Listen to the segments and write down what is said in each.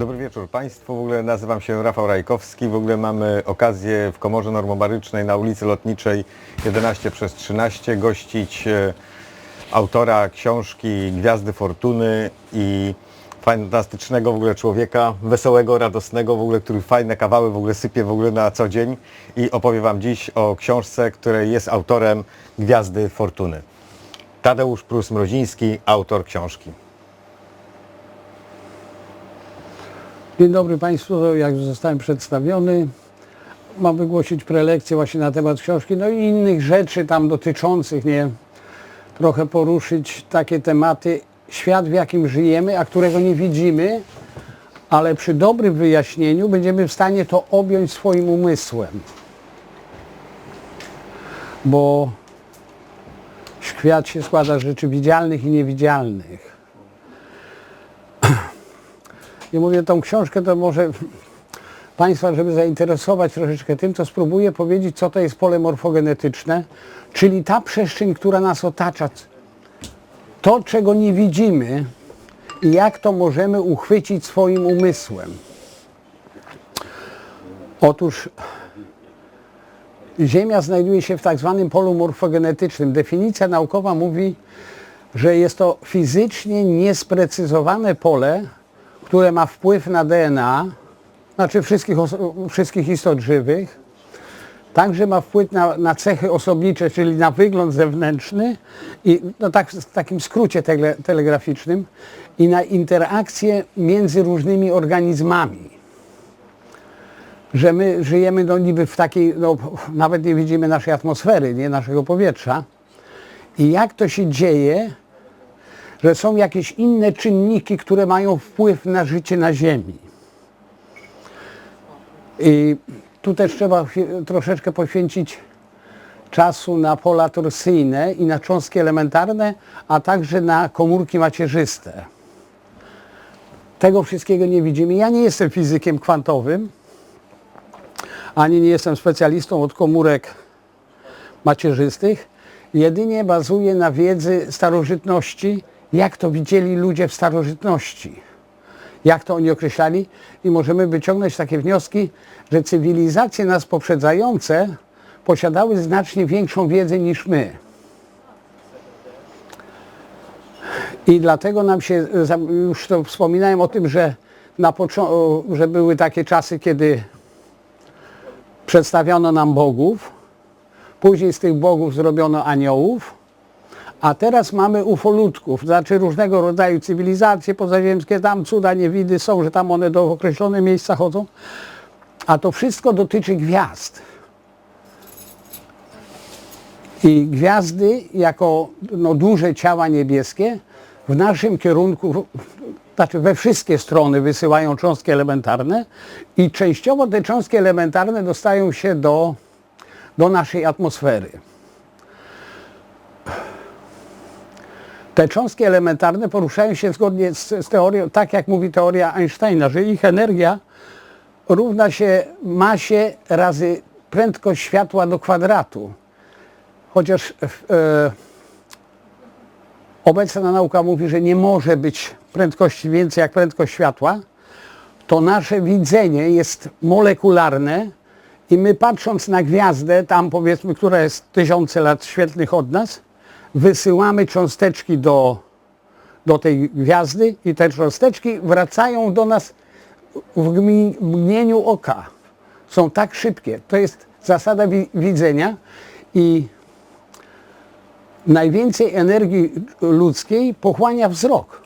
Dobry wieczór Państwu. W ogóle nazywam się Rafał Rajkowski. W ogóle mamy okazję w Komorze Normobarycznej na ulicy Lotniczej 11 przez 13 gościć e, autora książki Gwiazdy Fortuny i fantastycznego w ogóle człowieka, wesołego, radosnego, w ogóle, który fajne kawały w ogóle sypie w ogóle na co dzień i opowie Wam dziś o książce, której jest autorem Gwiazdy Fortuny. Tadeusz Prus-Mroziński, autor książki. Dzień dobry Państwu, jak zostałem przedstawiony, mam wygłosić prelekcję właśnie na temat książki, no i innych rzeczy tam dotyczących, nie, trochę poruszyć takie tematy, świat w jakim żyjemy, a którego nie widzimy, ale przy dobrym wyjaśnieniu będziemy w stanie to objąć swoim umysłem. Bo świat się składa z rzeczy widzialnych i niewidzialnych. I mówię tą książkę, to może Państwa, żeby zainteresować troszeczkę tym, to spróbuję powiedzieć, co to jest pole morfogenetyczne, czyli ta przestrzeń, która nas otacza, to, czego nie widzimy i jak to możemy uchwycić swoim umysłem. Otóż Ziemia znajduje się w tak zwanym polu morfogenetycznym. Definicja naukowa mówi, że jest to fizycznie niesprecyzowane pole, które ma wpływ na DNA, znaczy wszystkich, wszystkich istot żywych, także ma wpływ na, na cechy osobnicze, czyli na wygląd zewnętrzny i no tak, w takim skrócie tele, telegraficznym i na interakcje między różnymi organizmami. Że my żyjemy no niby w takiej, no nawet nie widzimy naszej atmosfery, nie naszego powietrza. I jak to się dzieje, że są jakieś inne czynniki, które mają wpływ na życie na Ziemi. I tu też trzeba troszeczkę poświęcić czasu na pola torsyjne i na cząstki elementarne, a także na komórki macierzyste. Tego wszystkiego nie widzimy. Ja nie jestem fizykiem kwantowym, ani nie jestem specjalistą od komórek macierzystych. Jedynie bazuję na wiedzy starożytności, jak to widzieli ludzie w starożytności, jak to oni określali i możemy wyciągnąć takie wnioski, że cywilizacje nas poprzedzające posiadały znacznie większą wiedzę niż my. I dlatego nam się, już to wspominałem o tym, że, na począ- że były takie czasy, kiedy przedstawiono nam bogów, później z tych bogów zrobiono aniołów, a teraz mamy ufolutków, znaczy różnego rodzaju cywilizacje pozaziemskie, tam cuda niewidy są, że tam one do określonych miejsca chodzą, a to wszystko dotyczy gwiazd. I gwiazdy jako no, duże ciała niebieskie w naszym kierunku, znaczy we wszystkie strony wysyłają cząstki elementarne i częściowo te cząstki elementarne dostają się do, do naszej atmosfery. Te cząstki elementarne poruszają się zgodnie z, z teorią, tak jak mówi teoria Einsteina, że ich energia równa się masie razy prędkość światła do kwadratu. Chociaż e, obecna nauka mówi, że nie może być prędkości więcej jak prędkość światła, to nasze widzenie jest molekularne i my patrząc na gwiazdę, tam powiedzmy, która jest tysiące lat świetlnych od nas, wysyłamy cząsteczki do, do tej gwiazdy i te cząsteczki wracają do nas w mgnieniu oka. Są tak szybkie. To jest zasada wi- widzenia i najwięcej energii ludzkiej pochłania wzrok.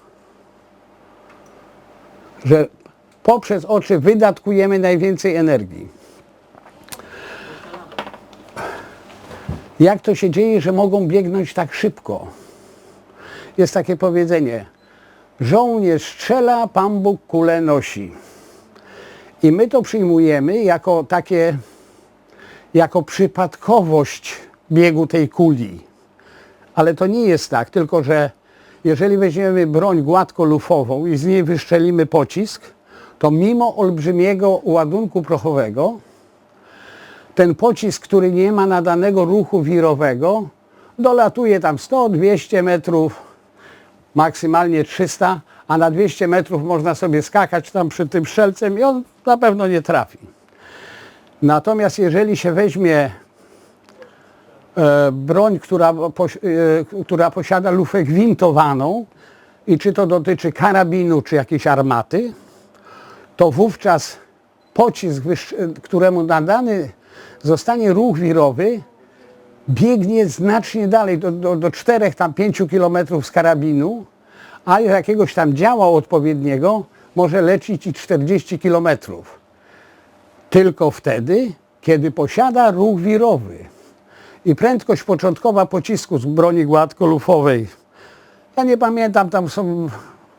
Że poprzez oczy wydatkujemy najwięcej energii. Jak to się dzieje, że mogą biegnąć tak szybko? Jest takie powiedzenie: żołnierz strzela, Pan Bóg kulę nosi. I my to przyjmujemy jako takie, jako przypadkowość biegu tej kuli. Ale to nie jest tak, tylko że jeżeli weźmiemy broń gładkolufową i z niej wyszczelimy pocisk, to mimo olbrzymiego ładunku prochowego, ten pocisk, który nie ma nadanego ruchu wirowego, dolatuje tam 100-200 metrów, maksymalnie 300, a na 200 metrów można sobie skakać tam przy tym strzelcem i on na pewno nie trafi. Natomiast jeżeli się weźmie e, broń, która, e, która posiada lufę gwintowaną i czy to dotyczy karabinu, czy jakiejś armaty, to wówczas pocisk, któremu nadany zostanie ruch wirowy, biegnie znacznie dalej, do, do, do 4 tam 5 kilometrów z karabinu, a jakiegoś tam działa odpowiedniego może lecieć i 40 kilometrów. Tylko wtedy, kiedy posiada ruch wirowy. I prędkość początkowa pocisku z broni gładkolufowej, ja nie pamiętam, tam są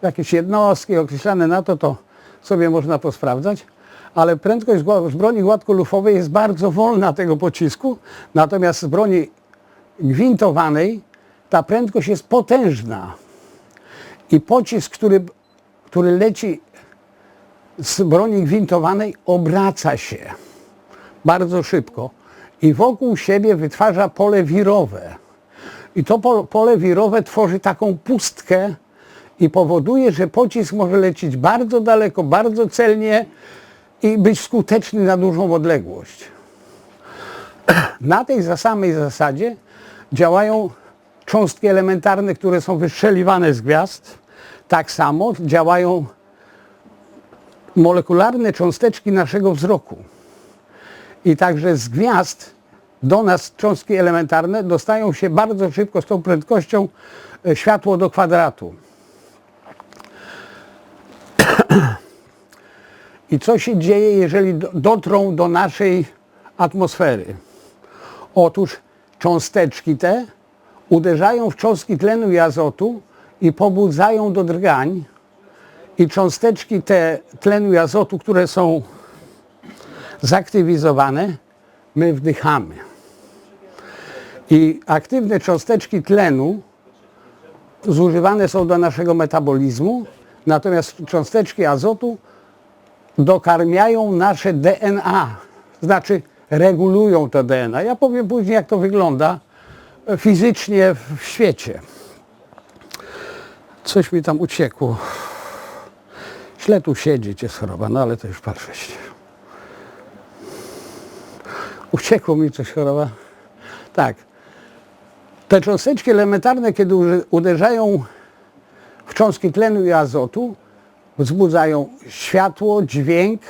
jakieś jednostki określane na to, to sobie można posprawdzać, ale prędkość z broni gładkolufowej jest bardzo wolna tego pocisku, natomiast z broni gwintowanej ta prędkość jest potężna. I pocisk, który, który leci z broni gwintowanej, obraca się bardzo szybko i wokół siebie wytwarza pole wirowe. I to po- pole wirowe tworzy taką pustkę i powoduje, że pocisk może lecieć bardzo daleko, bardzo celnie i być skuteczny na dużą odległość. Na tej samej zasadzie działają cząstki elementarne, które są wystrzeliwane z gwiazd. Tak samo działają molekularne cząsteczki naszego wzroku. I także z gwiazd do nas cząstki elementarne dostają się bardzo szybko z tą prędkością e, światło do kwadratu. I co się dzieje, jeżeli do- dotrą do naszej atmosfery? Otóż cząsteczki te uderzają w cząstki tlenu i azotu i pobudzają do drgań. I cząsteczki te tlenu i azotu, które są zaktywizowane, my wdychamy. I aktywne cząsteczki tlenu zużywane są do naszego metabolizmu, natomiast cząsteczki azotu dokarmiają nasze DNA, znaczy regulują to DNA. Ja powiem później, jak to wygląda fizycznie w świecie. Coś mi tam uciekło. Źle tu siedzieć jest choroba, no ale to już patrzeć. Uciekło mi coś choroba. Tak. Te cząsteczki elementarne, kiedy uderzają w cząstki tlenu i azotu, wzbudzają światło, dźwięk,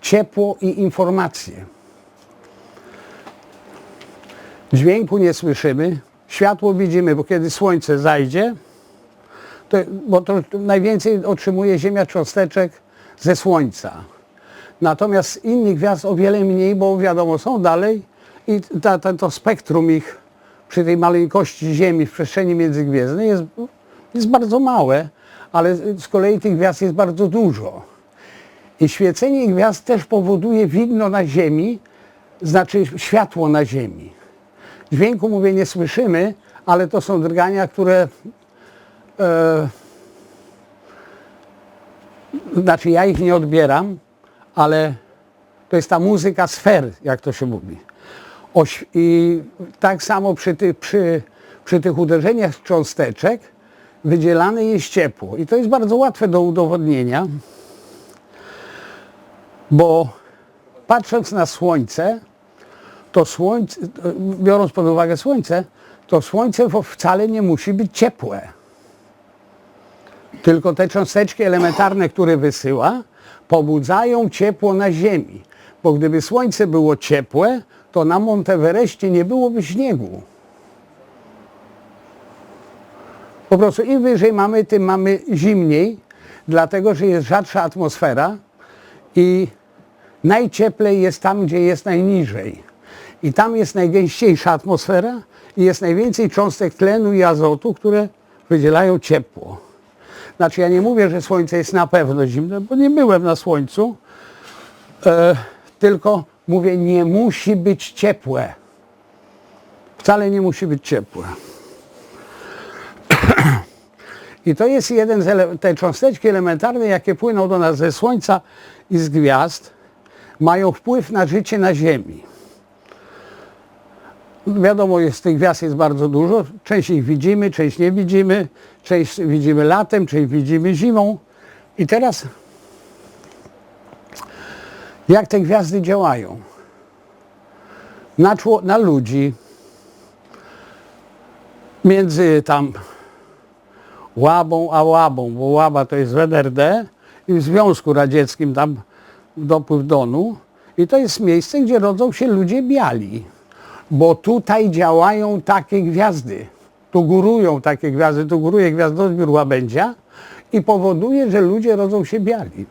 ciepło i informacje. Dźwięku nie słyszymy, światło widzimy, bo kiedy słońce zajdzie, to, bo to najwięcej otrzymuje Ziemia cząsteczek ze Słońca. Natomiast innych gwiazd o wiele mniej, bo wiadomo, są dalej i ta, ta, to spektrum ich przy tej maleńkości Ziemi w przestrzeni międzygwiezdnej jest, jest bardzo małe, ale z kolei tych gwiazd jest bardzo dużo. I świecenie gwiazd też powoduje widno na Ziemi, znaczy światło na Ziemi. Dźwięku, mówię, nie słyszymy, ale to są drgania, które e, znaczy ja ich nie odbieram, ale to jest ta muzyka sfer, jak to się mówi. I tak samo przy, ty, przy, przy tych uderzeniach cząsteczek wydzielane jest ciepło. I to jest bardzo łatwe do udowodnienia, bo patrząc na Słońce, to Słońce, biorąc pod uwagę Słońce, to Słońce wcale nie musi być ciepłe. Tylko te cząsteczki elementarne, które wysyła, pobudzają ciepło na Ziemi. Bo gdyby Słońce było ciepłe, to na Monteverestie nie byłoby śniegu. Po prostu im wyżej mamy, tym mamy zimniej, dlatego że jest rzadsza atmosfera i najcieplej jest tam, gdzie jest najniżej. I tam jest najgęściejsza atmosfera i jest najwięcej cząstek tlenu i azotu, które wydzielają ciepło. Znaczy ja nie mówię, że słońce jest na pewno zimne, bo nie byłem na słońcu, e, tylko mówię, nie musi być ciepłe. Wcale nie musi być ciepłe. I to jest jeden z ele- te cząsteczki elementarne, jakie płyną do nas ze Słońca i z gwiazd, mają wpływ na życie na Ziemi. Wiadomo, jest tych gwiazd jest bardzo dużo. Część ich widzimy, część nie widzimy. Część widzimy latem, część widzimy zimą. I teraz jak te gwiazdy działają? Na, na ludzi, między tam Łabą a Łabą, bo Łaba to jest w NRD i w Związku Radzieckim tam dopływ Donu. I to jest miejsce, gdzie rodzą się ludzie biali, bo tutaj działają takie gwiazdy. Tu górują takie gwiazdy, tu góruje gwiazdozbiór łabędzia i powoduje, że ludzie rodzą się biali.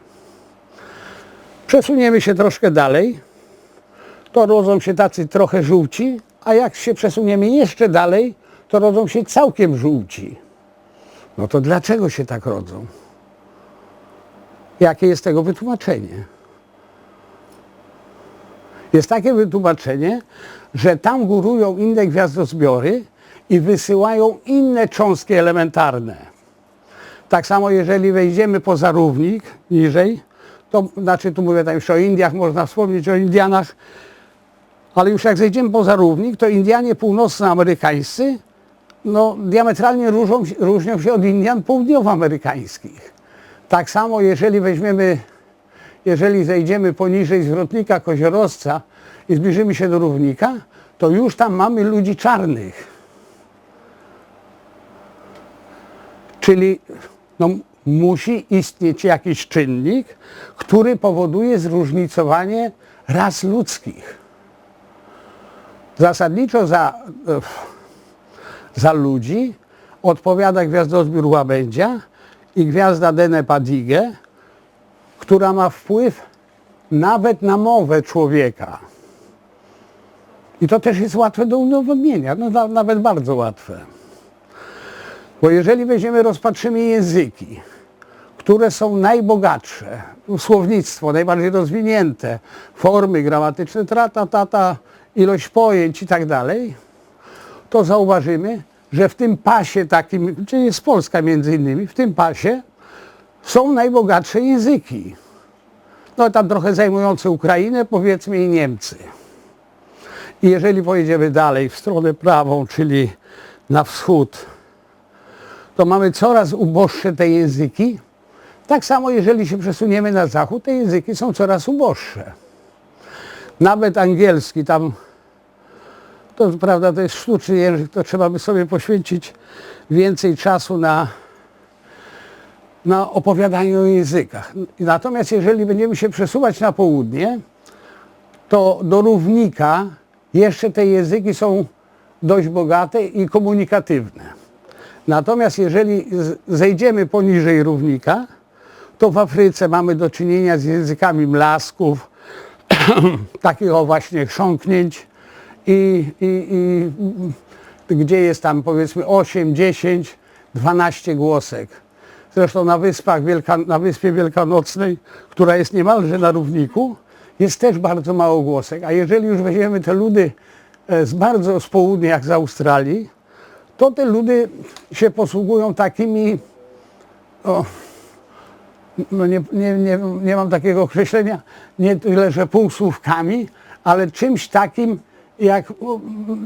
Przesuniemy się troszkę dalej, to rodzą się tacy trochę żółci, a jak się przesuniemy jeszcze dalej, to rodzą się całkiem żółci. No to dlaczego się tak rodzą? Jakie jest tego wytłumaczenie? Jest takie wytłumaczenie, że tam górują inne gwiazdozbiory i wysyłają inne cząstki elementarne. Tak samo jeżeli wejdziemy poza równik niżej, to znaczy tu mówię tam jeszcze o Indiach, można wspomnieć o Indianach, ale już jak zejdziemy poza równik, to Indianie północnoamerykańscy no, diametralnie różnią, różnią się od Indian południowoamerykańskich. Tak samo jeżeli weźmiemy, jeżeli zejdziemy poniżej zwrotnika koziorosca i zbliżymy się do równika, to już tam mamy ludzi czarnych. Czyli no, musi istnieć jakiś czynnik, który powoduje zróżnicowanie ras ludzkich. Zasadniczo za, e, za ludzi odpowiada gwiazdozbiór łabędzia i gwiazda Dene Padige, która ma wpływ nawet na mowę człowieka. I to też jest łatwe do udowodnienia, no, na- nawet bardzo łatwe. Bo jeżeli weźmiemy, rozpatrzymy języki, które są najbogatsze, słownictwo najbardziej rozwinięte, formy gramatyczne, trata, tata, ilość pojęć i tak dalej, to zauważymy, że w tym pasie takim, gdzie jest Polska między innymi, w tym pasie są najbogatsze języki. No tam trochę zajmujące Ukrainę, powiedzmy i Niemcy. I jeżeli pojedziemy dalej w stronę prawą, czyli na wschód, to mamy coraz uboższe te języki. Tak samo jeżeli się przesuniemy na zachód, te języki są coraz uboższe. Nawet angielski tam, to prawda, to jest sztuczny język, to trzeba by sobie poświęcić więcej czasu na, na opowiadanie o językach. Natomiast jeżeli będziemy się przesuwać na południe, to do równika jeszcze te języki są dość bogate i komunikatywne. Natomiast jeżeli zejdziemy poniżej równika, to w Afryce mamy do czynienia z językami mlasków, takich o właśnie chrząknięć i, i, i mm, gdzie jest tam powiedzmy 8, 10, 12 głosek. Zresztą na wyspach Wielka, na wyspie Wielkanocnej, która jest niemalże na równiku, jest też bardzo mało głosek. A jeżeli już weźmiemy te ludy e, z bardzo z południa, jak z Australii, to te ludy się posługują takimi, o, no nie, nie, nie, nie mam takiego określenia, nie tyle, że półsłówkami, ale czymś takim jak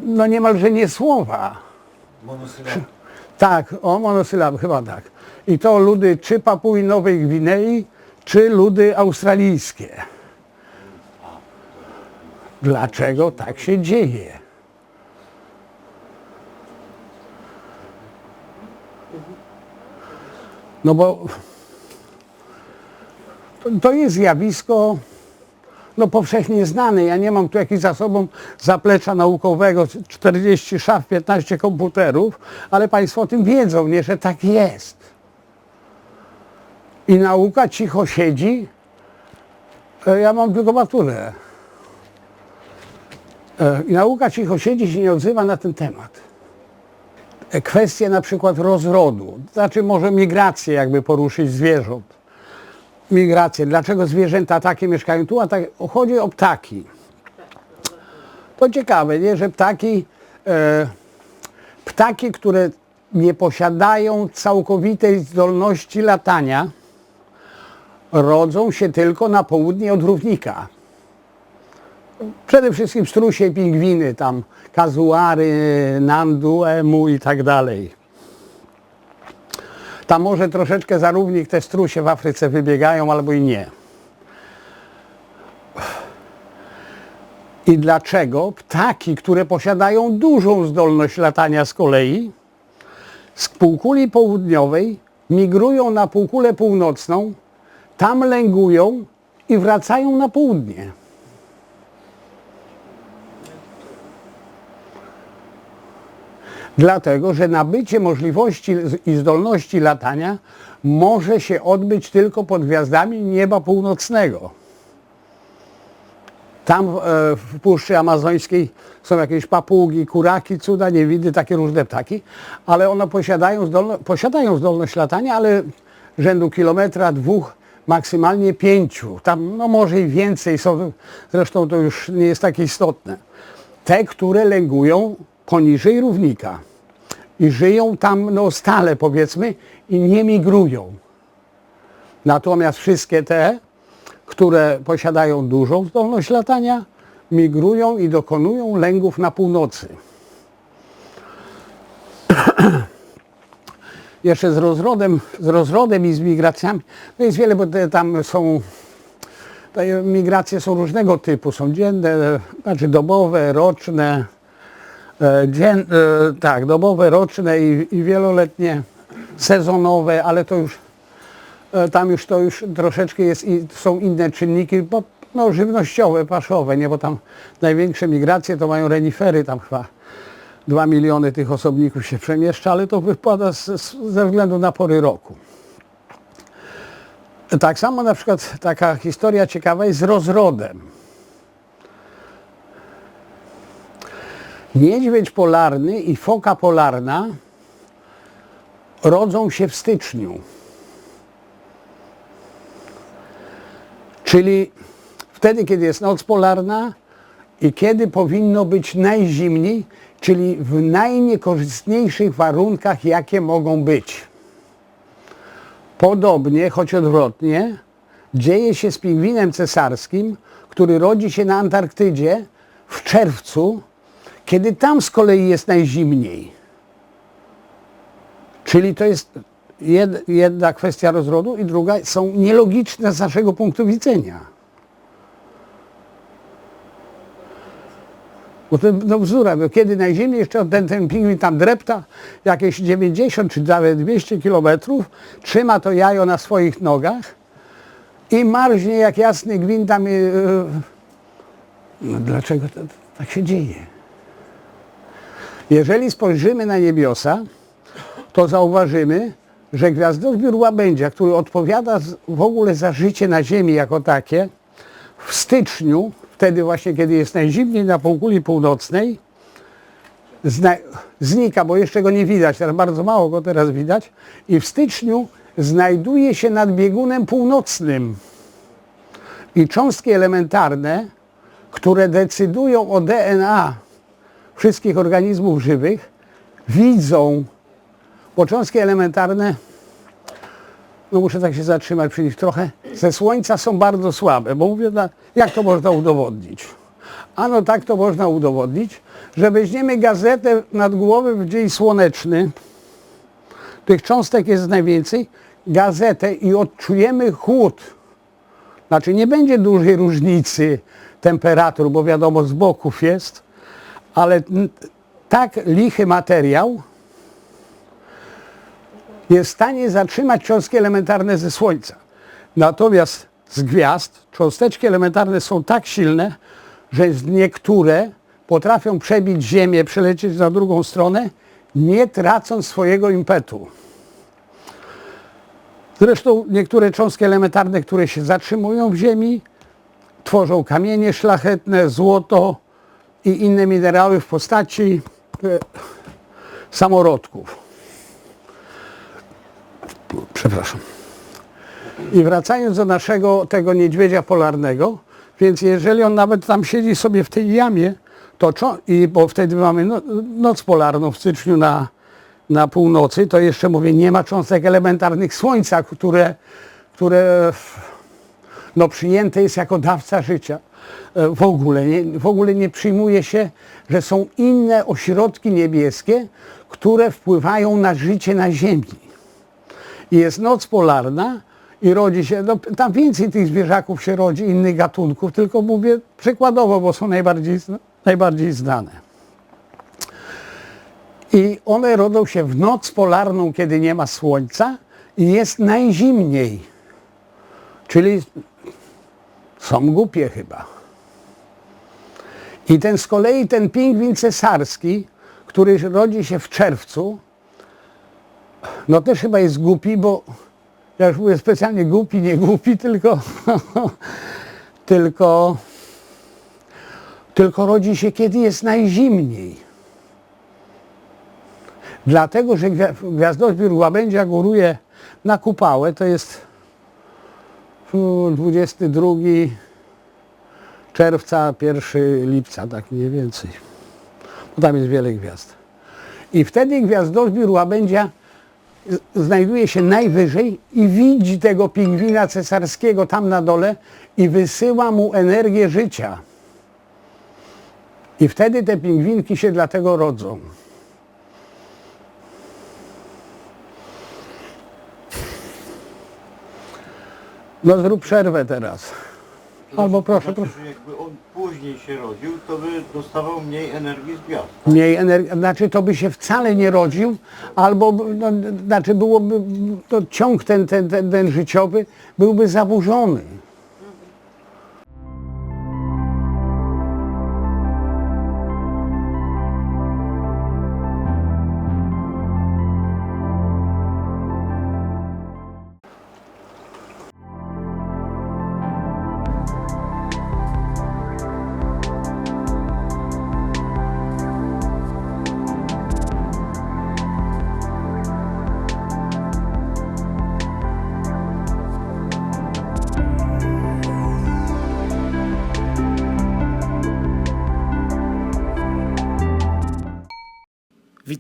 no niemalże nie słowa. Monosylaby. Tak, o monosylaby, chyba tak. I to ludy czy Papui Nowej Gwinei, czy ludy australijskie. Dlaczego tak się dzieje? No bo to jest zjawisko no, powszechnie znane. Ja nie mam tu jakichś za sobą zaplecza naukowego, 40 szaf, 15 komputerów, ale Państwo o tym wiedzą, nie, że tak jest. I nauka cicho siedzi. E, Ja mam tylko maturę. E, I nauka cicho siedzi się nie odzywa na ten temat. E, Kwestie na przykład rozrodu, znaczy może migrację jakby poruszyć zwierząt migrację. Dlaczego zwierzęta takie mieszkają tu, a tak, chodzi o ptaki. To ciekawe, nie, że ptaki, e, ptaki, które nie posiadają całkowitej zdolności latania, rodzą się tylko na południe od równika. Przede wszystkim strusie pingwiny, tam kazuary, nandu, emu i tak dalej. Tam może troszeczkę za równik te strusie w Afryce wybiegają, albo i nie. I dlaczego ptaki, które posiadają dużą zdolność latania z kolei, z półkuli południowej migrują na półkulę północną, tam lęgują i wracają na południe. Dlatego, że nabycie możliwości i zdolności latania może się odbyć tylko pod gwiazdami nieba północnego. Tam e, w Puszczy Amazońskiej są jakieś papugi, kuraki, cuda, niewidy, takie różne ptaki, ale one posiadają, zdolno, posiadają zdolność latania, ale rzędu kilometra, dwóch, maksymalnie pięciu. Tam no może i więcej są, zresztą to już nie jest takie istotne. Te, które lęgują poniżej równika i żyją tam no, stale powiedzmy i nie migrują. Natomiast wszystkie te, które posiadają dużą zdolność latania, migrują i dokonują lęgów na północy. Jeszcze z rozrodem, z rozrodem i z migracjami, no jest wiele, bo te, tam są, te migracje są różnego typu, są dzienne, znaczy dobowe, roczne, dzien, e, tak, dobowe, roczne i, i wieloletnie, sezonowe, ale to już E, tam już to już troszeczkę jest, i są inne czynniki, bo, no, żywnościowe, paszowe, nie, bo tam największe migracje to mają renifery, tam chyba 2 miliony tych osobników się przemieszcza, ale to wypada z, z, ze względu na pory roku. Tak samo na przykład taka historia ciekawa jest z rozrodem. Niedźwiedź polarny i foka polarna rodzą się w styczniu. Czyli wtedy, kiedy jest noc polarna i kiedy powinno być najzimniej, czyli w najniekorzystniejszych warunkach, jakie mogą być. Podobnie, choć odwrotnie, dzieje się z pingwinem cesarskim, który rodzi się na Antarktydzie w czerwcu, kiedy tam z kolei jest najzimniej. Czyli to jest jed, jedna kwestia rozrodu i druga są nielogiczne z naszego punktu widzenia. Bo to no bzdura, bo kiedy najzimniej jeszcze ten, ten pingwin tam drepta jakieś 90 czy nawet 200 kilometrów, trzyma to jajo na swoich nogach i marznie jak jasny gwint tam. Yy, no dlaczego to, to tak się dzieje? Jeżeli spojrzymy na niebiosa, to zauważymy, że gwiazdozbiór łabędzia, który odpowiada w ogóle za życie na Ziemi jako takie, w styczniu, wtedy właśnie kiedy jest najzimniej na półkuli północnej, znika, bo jeszcze go nie widać, teraz bardzo mało go teraz widać, i w styczniu znajduje się nad biegunem północnym. I cząstki elementarne, które decydują o DNA wszystkich organizmów żywych, widzą Początki elementarne, no muszę tak się zatrzymać przy nich trochę, ze Słońca są bardzo słabe, bo mówię, jak to można udowodnić? Ano tak to można udowodnić, że weźmiemy gazetę nad głowę w dzień słoneczny, tych cząstek jest najwięcej, gazetę i odczujemy chłód. Znaczy nie będzie dużej różnicy temperatur, bo wiadomo z boków jest, ale tak lichy materiał, jest w stanie zatrzymać cząstki elementarne ze Słońca. Natomiast z gwiazd cząsteczki elementarne są tak silne, że niektóre potrafią przebić Ziemię, przelecieć na drugą stronę, nie tracąc swojego impetu. Zresztą niektóre cząstki elementarne, które się zatrzymują w Ziemi, tworzą kamienie szlachetne, złoto i inne minerały w postaci e, samorodków przepraszam. I wracając do naszego tego niedźwiedzia polarnego, więc jeżeli on nawet tam siedzi sobie w tej jamie, to i bo wtedy mamy no, noc polarną w styczniu na, na północy, to jeszcze mówię, nie ma cząstek elementarnych Słońca, które, które no, przyjęte jest jako dawca życia. E, w ogóle nie, w ogóle nie przyjmuje się, że są inne ośrodki niebieskie, które wpływają na życie na Ziemi. I jest noc polarna i rodzi się, no, tam więcej tych zwierzaków się rodzi, innych gatunków, tylko mówię przykładowo, bo są najbardziej, najbardziej znane. I one rodzą się w noc polarną, kiedy nie ma słońca i jest najzimniej. Czyli są głupie chyba. I ten z kolei ten pingwin cesarski, który rodzi się w czerwcu, no też chyba jest głupi, bo ja już mówię specjalnie głupi, nie głupi, tylko, tylko, tylko rodzi się kiedy jest najzimniej. Dlatego, że gwia- gwiazdozbiór łabędzia góruje na kupałę, to jest 22 czerwca, 1 lipca, tak mniej więcej. Bo tam jest wiele gwiazd. I wtedy gwiazdozbiór łabędzia znajduje się najwyżej i widzi tego pingwina cesarskiego tam na dole i wysyła mu energię życia. I wtedy te pingwinki się dlatego rodzą. No zrób przerwę teraz. Albo proszę, To proszę. znaczy, że jakby on później się rodził, to by dostawał mniej energii z gwiazd. Mniej energii, znaczy to by się wcale nie rodził, albo no, znaczy byłoby, to ciąg ten, ten, ten, ten życiowy byłby zaburzony.